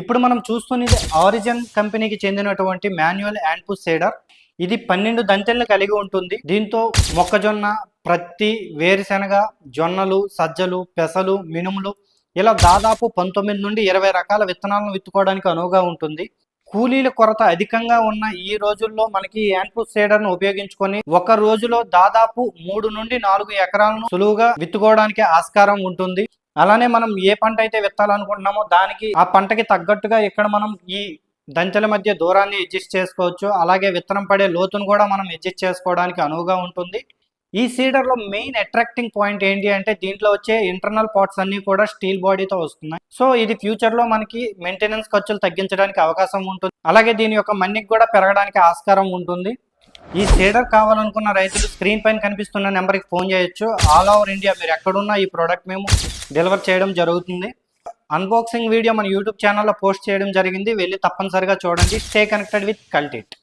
ఇప్పుడు మనం చూస్తున్నది ఆరిజన్ కంపెనీకి చెందినటువంటి మాన్యువల్ హ్యాండ్ పుష్ సీడర్. ఇది పన్నెండు దంతెలను కలిగి ఉంటుంది. దీంతో మొక్కజొన్న ప్రత్తి వేరుశెనగ జొన్నలు సజ్జలు పెసలు మినుములు ఇలా దాదాపు పంతొమ్మిది నుండి ఇరవై రకాల విత్తనాలను విత్తుకోవడానికి అనువుగా ఉంటుంది. కూలీల కొరత అధికంగా ఉన్న ఈ రోజుల్లో మనకి హ్యాండ్ పుష్ సీడర్ను ఉపయోగించుకొని ఒక రోజులో దాదాపు మూడు నుండి నాలుగు ఎకరాలను సులువుగా విత్తుకోవడానికి ఆస్కారం ఉంటుంది. అలానే మనం ఏ పంట అయితే విత్తాలనుకుంటున్నామో దానికి ఆ పంటకి తగ్గట్టుగా ఇక్కడ మనం ఈ దంచెల మధ్య దూరాన్ని అడ్జస్ట్ చేసుకోవచ్చు. అలాగే విత్తనం పడే లోతును కూడా మనం అడ్జస్ట్ చేసుకోవడానికి అనువుగా ఉంటుంది. ఈ సీడర్లో మెయిన్ అట్రాక్టింగ్ పాయింట్ ఏంటి అంటే దీంట్లో వచ్చే ఇంటర్నల్ పార్ట్స్ అన్ని కూడా స్టీల్ బాడీతో వస్తున్నాయి. సో ఇది ఫ్యూచర్లో మనకి మెయింటెనెన్స్ ఖర్చులు తగ్గించడానికి అవకాశం ఉంటుంది. అలాగే దీని యొక్క మన్నికి కూడా పెరగడానికి ఆస్కారం ఉంటుంది. ఈ సీడర్ కావాలనుకున్న రైతులు స్క్రీన్ పైన కనిపిస్తున్న నెంబర్కి ఫోన్ చేయొచ్చు. ఆల్ ఓవర్ ఇండియా మీరు ఎక్కడున్నా ఈ ప్రోడక్ట్ మేము డెలివర్ చేయడం జరుగుతుంది. అన్బాక్సింగ్ వీడియో మన యూట్యూబ్ ఛానల్లో పోస్ట్ చేయడం జరిగింది. వెళ్ళి తప్పనిసరిగా చూడండి. Stay connected with కల్టెట్.